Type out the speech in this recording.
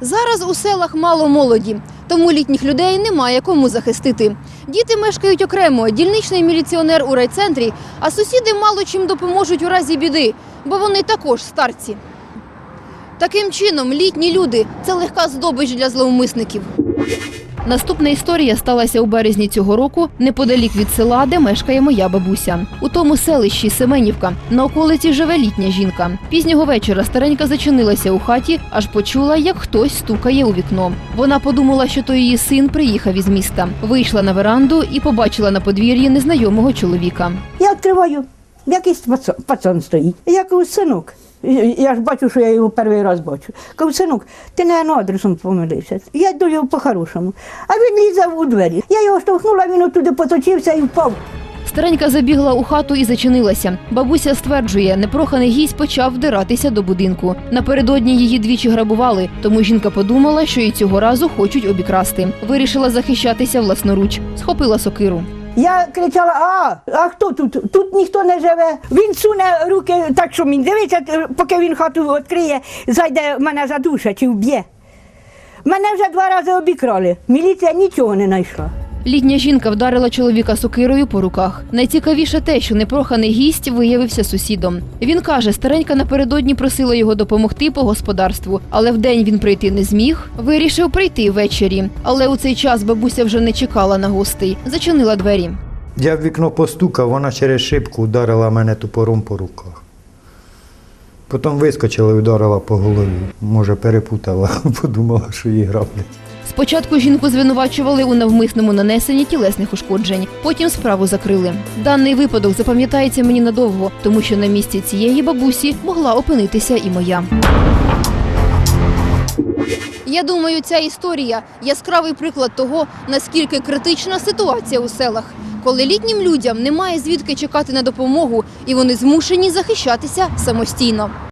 Зараз у селах мало молоді, тому літніх людей немає кому захистити. Діти мешкають окремо, дільничний міліціонер у райцентрі, а сусіди мало чим допоможуть у разі біди, бо вони також старці. Таким чином, літні люди це легка здобич для зловмисників. Наступна історія сталася у березні цього року неподалік від села, де мешкає моя бабуся. У тому селищі Семенівка на околиці живе літня жінка. Пізнього вечора старенька зачинилася у хаті, аж почула, як хтось стукає у вікно. Вона подумала, що то її син приїхав із міста. Вийшла на веранду і побачила на подвір'ї незнайомого чоловіка. Я відкриваю, якийсь пацан, стоїть. Я кажу, синок. Я ж бачу, що я його перший раз бачу. Кажу, синок, ти не адресом помилився. Я йду його по-хорошому. А він лізе у двері. Я його штовхнула, він отуди поточився і впав. Старенька забігла у хату і зачинилася. Бабуся стверджує, непроханий гість почав вдиратися до будинку. Напередодні її двічі грабували, тому жінка подумала, що і цього разу хочуть обікрасти. Вирішила захищатися власноруч, схопила сокиру. Я кричала: а, а хто тут? Тут ніхто не живе. Він суне руки так, що мені дивиться, поки він хату відкриє, зайде мене задушить чи вб'є. Мене вже два рази обікрали. Міліція нічого не знайшла. Літня жінка вдарила чоловіка сокирою по руках. Найцікавіше те, що непроханий гість виявився сусідом. Він каже, старенька напередодні просила його допомогти по господарству, але вдень він прийти не зміг. Вирішив прийти ввечері. Але у цей час бабуся вже не чекала на гостей, зачинила двері. Я в вікно постукав, вона через шибку ударила мене топором по руках. Потім вискочила і вдарила по голові. Може, перепутала, подумала, що її граблять. Спочатку жінку звинувачували у навмисному нанесенні тілесних ушкоджень, потім справу закрили. Даний випадок запам'ятається мені надовго, тому що на місці цієї бабусі могла опинитися і моя. Я думаю, ця історія яскравий приклад того, наскільки критична ситуація у селах, коли літнім людям немає звідки чекати на допомогу, і вони змушені захищатися самостійно.